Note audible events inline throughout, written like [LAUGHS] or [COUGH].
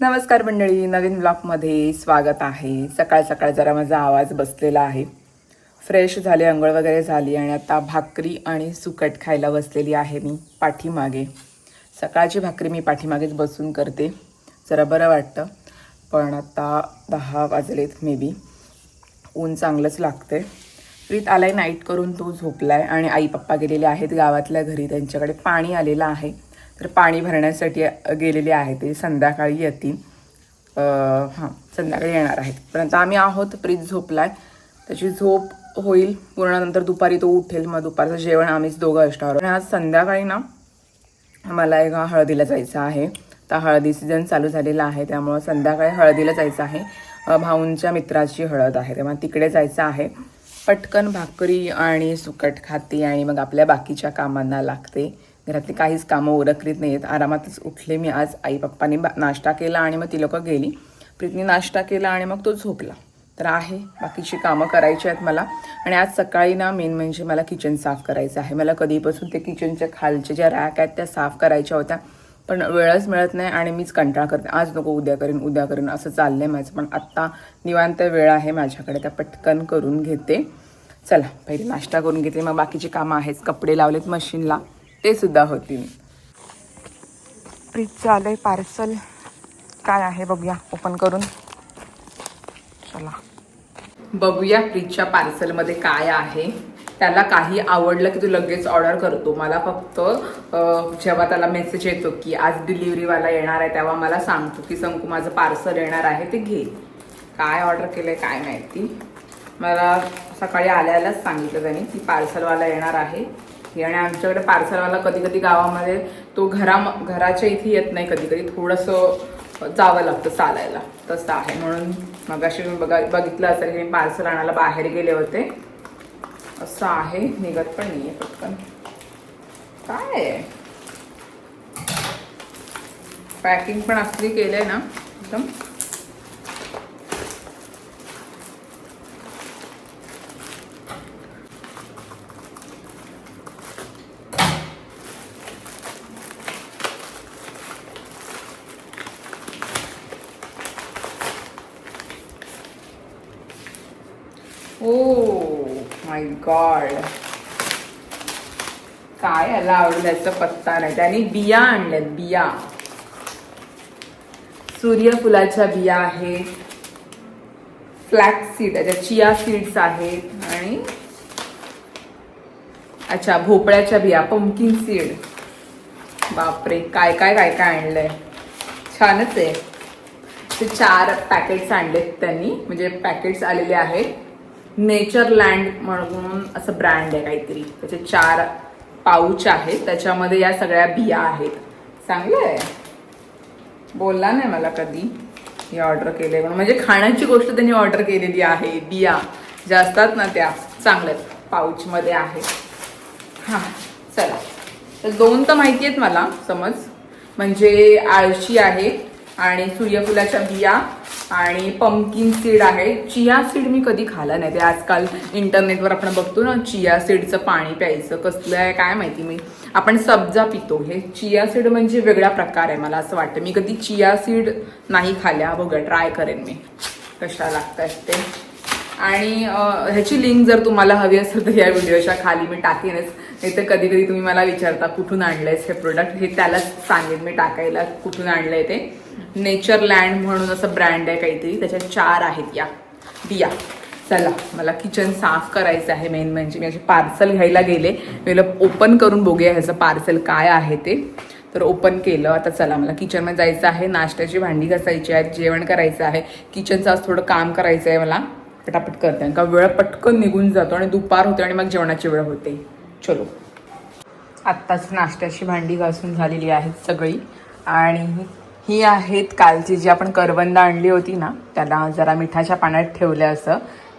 नमस्कार मंडळी नवीन ब्लॉकमध्ये स्वागत आहे. सकाळ सकाळ जरा माझा आवाज बसलेला आहे. फ्रेश झाले अंघोळ वगैरे झाली आणि आता भाकरी आणि सुकट खायला बसलेली आहे मी पाठीमागे. सकाळची भाकरी मी पाठीमागेच बसून करते. जरा बरं वाटतं पण आता दहा वाजलेत मे बी ऊन चांगलंच लागते प्रीत आलाय नाईट करून तो झोपलाय आणि आई पप्पा गेलेले आहेत गावातल्या घरी त्यांच्याकडे पाणी आलेलं आहे. तर पाणी भरण्यासाठी गेलेले आहे ते संध्याकाळी येतील. हां संध्याकाळी येणार आहेत. परंतु आम्ही आहोत प्रीत आहे त्याची झोप होईल पूर्ण नंतर दुपारी तो उठेल. मग दुपारचं जेवण आम्हीच दोघं असणार आणि आज संध्याकाळी ना मला एका हळदीला जायचं आहे. तर हळदी सीझन चालू झालेला आहे त्यामुळं संध्याकाळी हळदीला जायचं आहे. भाऊंच्या मित्राची हळद आहे तेव्हा तिकडे जायचं आहे. पटकन भाकरी आणि सुकट खाते आणि मग आपल्या बाकीच्या कामांना लागते. घरातली काहीच कामं उरकरीत नाही आहेत आरामातच उठले मी आज. आई पप्पानी बा नाश्ता केला आणि मग ती लोकं गेली. प्रीतनी नाश्ता केला आणि मग तो झोपला. तर आहे. बाकीची कामं करायची आहेत मला. आणि आज सकाळी ना मेन म्हणजे मला किचन साफ करायचं आहे. मला कधीपासून ते किचनच्या खालच्या ज्या रॅक आहेत त्या साफ करायच्या होत्या. पण वेळच मिळत नाही आणि मीच कंटाळा करते. आज नको उद्या करेन उद्या करेन असं चाललं आहे माझं. पण आत्ता निवांत वेळ आहे माझ्याकडे. त्या पटकन करून घेते. चला पहिले नाश्ता करून घेते. मग बाकीची कामं आहेत. कपडे लावलेत मशीनला. ते सुद्धा होतील. फ्रीजचं आलंय पार्सल काय आहे बघूया ओपन करून. चला. बघूया फ्रीजच्या पार्सलमध्ये काय आहे. त्याला काही आवडलं की तू लगेच ऑर्डर करतो. मला फक्त जेव्हा त्याला मेसेज येतो की आज डिलिव्हरीवाला येणार आहे तेव्हा मला सांगतो की संकू माझं पार्सल येणार आहे ते घे. काय ऑर्डर केलंय काय माहिती. मला सकाळी आल्यालाच सांगितलं त्यांनी की पार्सलवाला येणार आहे. हे आणि आमच्याकडे पार्सलवाला कधी कधी गावामध्ये तो घरा घराच्या इथे येत नाही कधी कधी थोडंसं जावं लागतं चालायला. तसं आहे. म्हणून मगाशी मी बघा बघितलं असेल की मी पार्सल आणायला बाहेर गेले होते. असं आहे. निघत पण नाही आहे पटकन. काय? आहे पॅकिंग पण असली केलंय ना? एकदम. Oh माय गॉड काय याला आवडल्याचा पत्ता नाही. त्यांनी बिया आणल्यात बिया. सूर्यफुलाच्या बिया आहेत. फ्लॅक्स सीड त्याच्या चिया सीड्स आहेत. आणि अच्छा भोपळ्याच्या बिया पंकिन सीड बापरे काय काय काय काय आणलंय? छानच आहे. ते चार पॅकेट्स आणलेत त्यांनी. म्हणजे पॅकेट्स आलेले आहेत. नेचरलँड म्हणून असं ब्रँड आहे काहीतरी. त्याचे चार पाऊच आहेत. त्याच्यामध्ये या सगळ्या बिया आहेत. चांगलं आहे बोलला नाही मला कधी. हे ऑर्डर केले म्हणून. म्हणजे खाण्याची गोष्ट त्यांनी ऑर्डर केलेली आहे. बिया. ज्या असतात ना त्या. चांगल्या पाऊचमध्ये आहे हां. चला. तर दोन तर माहिती आहेत मला. समज. म्हणजे आळशी आहे आणि सूर्यफुलाच्या बिया आणि पम्पकिन सीड आहे. चिया सीड मी कधी खाला नाही. ते आजकाल इंटरनेटवर आपण बघतो ना चिया सीडचं पाणी प्यायचं कसलं आहे काय माहिती मी. आपण सब्जा पितो. हे चिया सीड म्हणजे वेगळा प्रकार आहे मला असं वाटतं. मी कधी चिया सीड नाही खाल्या बघा ट्राय करेन मी. कशा लागतात ते. आणि ह्याची लिंक जर तुम्हाला हवी असेल तर या व्हिडिओच्या खाली मी टाकेनच. नाही तर कधी कधी तुम्ही मला विचारता कुठून आणलंयस हे प्रोडक्ट हे त्यालाच सांगेन मी टाकायला कुठून आणलंय ते. नेचरलँड म्हणून असं ब्रँड आहे काहीतरी. त्याच्यात चार आहेत या. बिया. चला मला किचन साफ करायचं आहे मेन म्हणजे. मी असे पार्सल घ्यायला गेले. मी ओपन करून बघूया ह्याचं पार्सल काय आहे ते. तर ओपन केलं. आता चला मला किचनमध्ये जायचं आहे. नाश्त्याची भांडी घासायची आहे जेवण करायचं आहे. किचनचं आज थोडं काम करायचं आहे मला. पटापट करते. का वेळ पटकन निघून जातो आणि दुपार होते आणि मग जेवणाची वेळ होते. चलो. आत्ताच नाश्त्याची भांडी घासून झालेली आहेत सगळी. आणि ही आहेत कालची जी आपण करवंद आणली होती ना त्याला जरा मिठाच्या पाण्यात ठेवलं असं.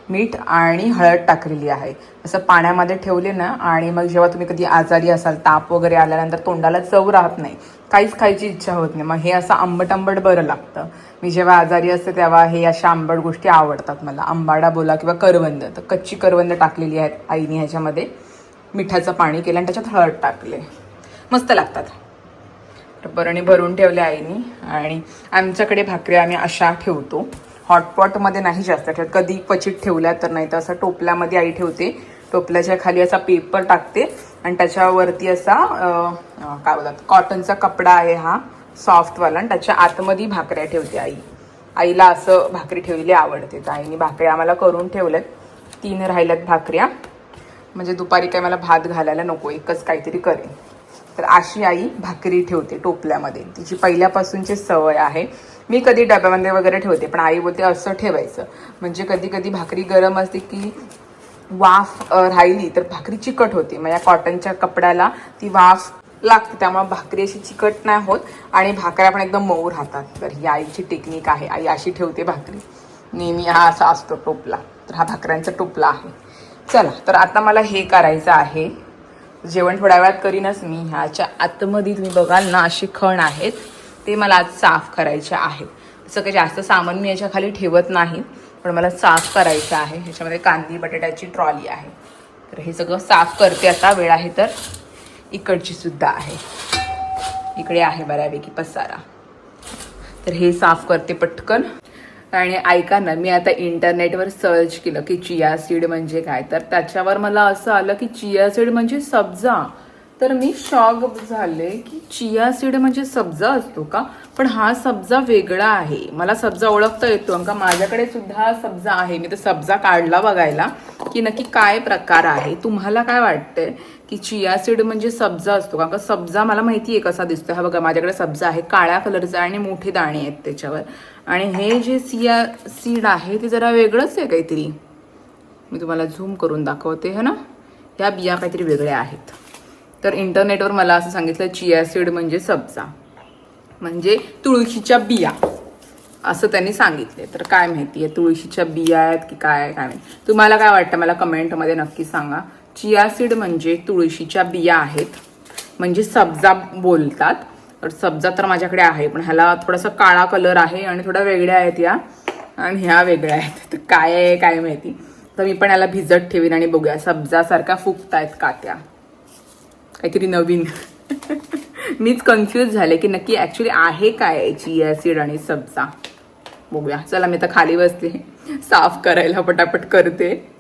मीठ आणि हळद टाकलेली आहे. असं पाण्यामध्ये ठेवले ना आणि मग जेव्हा तुम्ही कधी आजारी असाल ताप वगैरे आल्यानंतर तोंडाला चव राहत नाही. काहीच खायची इच्छा होत नाही. मग हे असं आंबट आंबट बरं लागतं. मी जेव्हा आजारी असते तेव्हा हे अशा आंबट गोष्टी आवडतात मला. आंबाडा बोला किंवा करवंद. तर कच्ची करवंद टाकलेली आहेत आईने ह्याच्यामध्ये. मिठाचं पाणी केलं आणि त्याच्यात हळद टाकले. मस्त लागतात. टपरणी भरून ठेवल्या आईनी. आणि आमच्याकडे भाकऱ्या आम्ही अशा ठेवतो. हॉटपॉटमध्ये नाही जास्त ठेवत. कधी क्वचित ठेवल्या तर नाही तर असं टोपल्यामध्ये आई ठेवते. टोपल्याच्या खाली असा पेपर टाकते. आणि त्याच्यावरती असा काय बोलतात? कॉटनचा कपडा आहे हा सॉफ्टवाला आणि त्याच्या आतमध्ये भाकऱ्या ठेवते आई. आईला असं भाकरी ठेवलेली आवडते. तर आईने भाकऱ्या आम्हाला करून ठेवल्यात. तीन राहिल्यात भाकऱ्या. म्हणजे दुपारी काय मला भात घालायला नको. एकच काहीतरी करेन. तर अशी आई भाकरी ठेवते टोपल्यामध्ये. तिची पहिल्यापासूनची सवय आहे. मी कधी डब्यामध्ये वगैरे ठेवते पण आई बोलते असं ठेवायचं. म्हणजे कधी कधी भाकरी गरम असते की वाफ राहिली तर भाकरी चिकट होते. मग या कॉटनच्या कपड्याला ती वाफ लागते त्यामुळे भाकरी अशी चिकट नाही होत आणि भाकऱ्या पण एकदम मऊ राहतात. तर ही आईची टेक्निक आहे. आई अशी ठेवते भाकरी. नेहमी हा असा असतो टोपला. तर हा भाकऱ्यांचा टोपला आहे. चला तर आता मला हे करायचं आहे. जेवण थोड्या वेळात करीनच मी. ह्याच्या आतमध्ये तुम्ही बघाल ना अशी खण आहेत. ते मला आज साफ करायचे आहेत. तसं काही जास्त सामान मी याच्या खाली ठेवत नाही पण मला साफ करायचं आहे. ह्याच्यामध्ये कांदी बटाट्याची ट्रॉली आहे. तर हे सगळं साफ करते आता वेळ आहे तर. इकडची सुद्धा आहे. इकडे आहे बऱ्यापैकी पसारा. तर हे साफ करते पटकन. आणि ऐका ना मी आता इंटरनेटवर सर्च केलं की चिया सीड म्हणजे काय. तर त्याच्यावर मला असं आलं की चिया सीड म्हणजे सब्जा. तर मी शॉक झाले की चिया सीड म्हणजे सब्जा असतो का? पण हा सब्जा वेगळा आहे. मला सब्जा ओळखता येतो. का माझ्याकडे सुद्धा हा सब्जा आहे. मी तर सब्जा काढला बघायला की नक्की काय प्रकार आहे. तुम्हाला काय वाटतंय की चिया सीड म्हणजे सब्जा असतो का? का सब्जा मला माहिती आहे कसा दिसतो हा बघा माझ्याकडे सब्जा आहे. काळ्या कलरचा आणि मोठे दाणे आहेत त्याच्यावर. आणि हे जे सिया सीड आहे ते जरा वेगळंच आहे काहीतरी. मी तुम्हाला झूम करून दाखवते है ना? ह्या बिया काहीतरी वेगळ्या आहेत. तर इंटरनेटवर मला असं सांगितलं चिया सीड म्हणजे सब्जा. म्हणजे तुळशीच्या बिया. असं त्यांनी सांगितले तर काय माहिती आहे तुळशीच्या बिया आहेत की काय आहे काय माहिती तुम्हाला काय वाटतं? मला कमेंटमध्ये नक्की सांगा. चिया सीड म्हणजे तुळशीच्या बिया आहेत. म्हणजे सब्जा बोलतात. तर सब्जा तर माझ्याकडे आहे पण ह्याला थोडासा काळा कलर आहे आणि थोड्या वेगळ्या आहेत या. आणि ह्या वेगळ्या आहेत. तर काय आहे काय माहिती? तर मी पण याला भिजत ठेवीन आणि बघूया. सब्जासारख्या फुगतायत का त्या? काहीतरी नवीन. [LAUGHS] मीच कन्फ्यूज झाले की नक्की ॲक्च्युली आहे काय चिया सीड आणि सब्जा बघूया. चला मी तर खाली बसते. साफ करायला पटापट करते.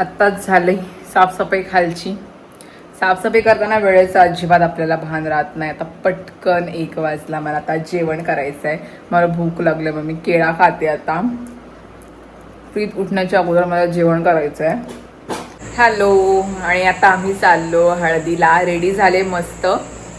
आत्ताच झाले साफसफाई खालची. साफसफाई करताना वेळेचं अजिबात आपल्याला भान राहत नाही. आता पटकन एक वाजला मला आता जेवण करायचं आहे मला भूक लागली मग मी केळा खाते आता. प्रीत उठण्याच्या अगोदर मला जेवण करायचं आहे हॅलो आणि आता आम्ही चाललो हळदीला. रेडी झाले मस्त.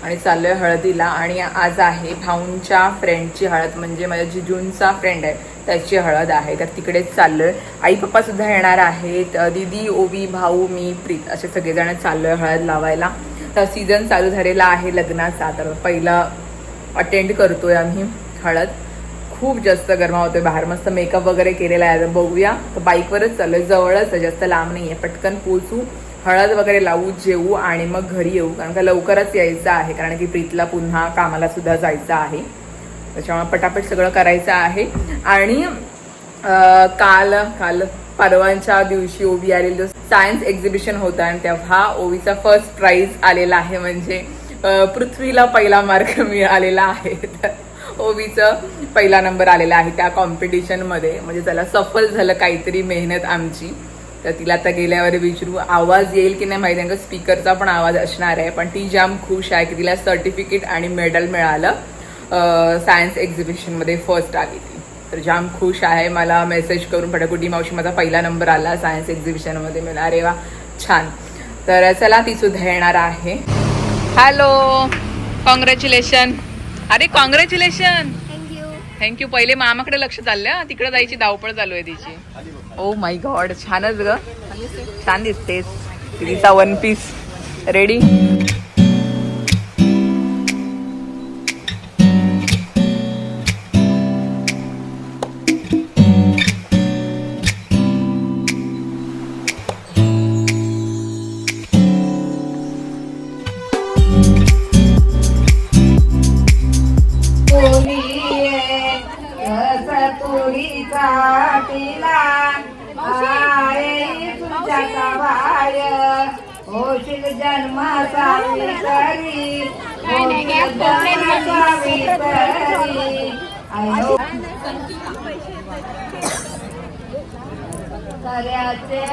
आणि चाललोय हळदीला. आणि आज आहे भाऊंच्या फ्रेंडची हळद. म्हणजे माझ्या जिजूंचा फ्रेंड आहे. त्याची हळद आहे तर तिकडेच आहे आई पप्पा सुद्धा येणार आहेत. दिदी दीदी ओवी भाऊ मी प्रीत असे सगळेजण आहे हळद लावायला. तर सीझन चालू झालेला आहे लग्नाचा. तर पहिला अटेंड करतोय आम्ही हळद. खूप जास्त गरमा होतोय बाहेर. मस्त मेकअप वगैरे केलेला आहे. बघूया. तर बाईकवरच चाललोय. जवळच आहे. जास्त लांब नाही आहे पटकन पोचू हळद वगैरे लावू जेवू आणि मग घरी येऊ. कारण का लवकरच यायचं आहे. कारण की प्रीतला पुन्हा कामाला सुद्धा जायचं आहे. त्याच्यामुळे पटापट सगळं करायचं आहे. आणि काल काल परवांच्या दिवशी ओवी जो सायन्स एक्झिबिशन होतं आणि तेव्हा ओवीचा फर्स्ट प्राईज आलेला आहे म्हणजे पृथ्वीला पहिला मार्क [LAUGHS] मिळालेला आहे. तर ओवीचं पहिला नंबर आलेला आहे त्या कॉम्पिटिशनमध्ये म्हणजे त्याला सफल झालं काहीतरी मेहनत आमची. तर तिला आता गेल्यावर विचारू आवाज येईल की नाही माहिती आहे स्पीकरचा पण आवाज असणार आहे. पण ती जाम खुश आहे की तिला सर्टिफिकेट आणि मेडल मिळालं. सायन्स एक्झिबिशनमध्ये फर्स्ट आली ती. तर जाम खुश आहे मला मेसेज करून फटाकुटी मावशी माझा पहिला नंबर आला सायन्स एक्झिबिशनमध्ये मला अरे वा छान. तर चला ती सुद्धा येणार आहे. हॅलो कॉंग्रॅच्युलेशन अरे congratulation thank you thank you पहिले मामाकडे लक्ष चाललं तिकडे जायची धावपळ चालू आहे तिची. ओ माय गॉड छानच ग. छान दिसतेस. तिचा वन पीस रेडी टिला आहे तुझ्या भाय होशील जन्माचा विसरी. होशील जन्माचा विसरी. आयो. कर्याचे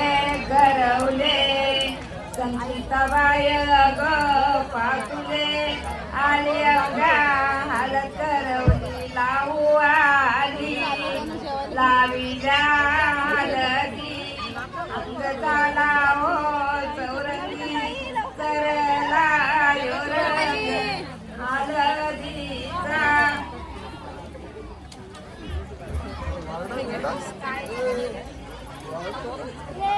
करवले संचिताबाय ग पातुले आले अवघा Thank you.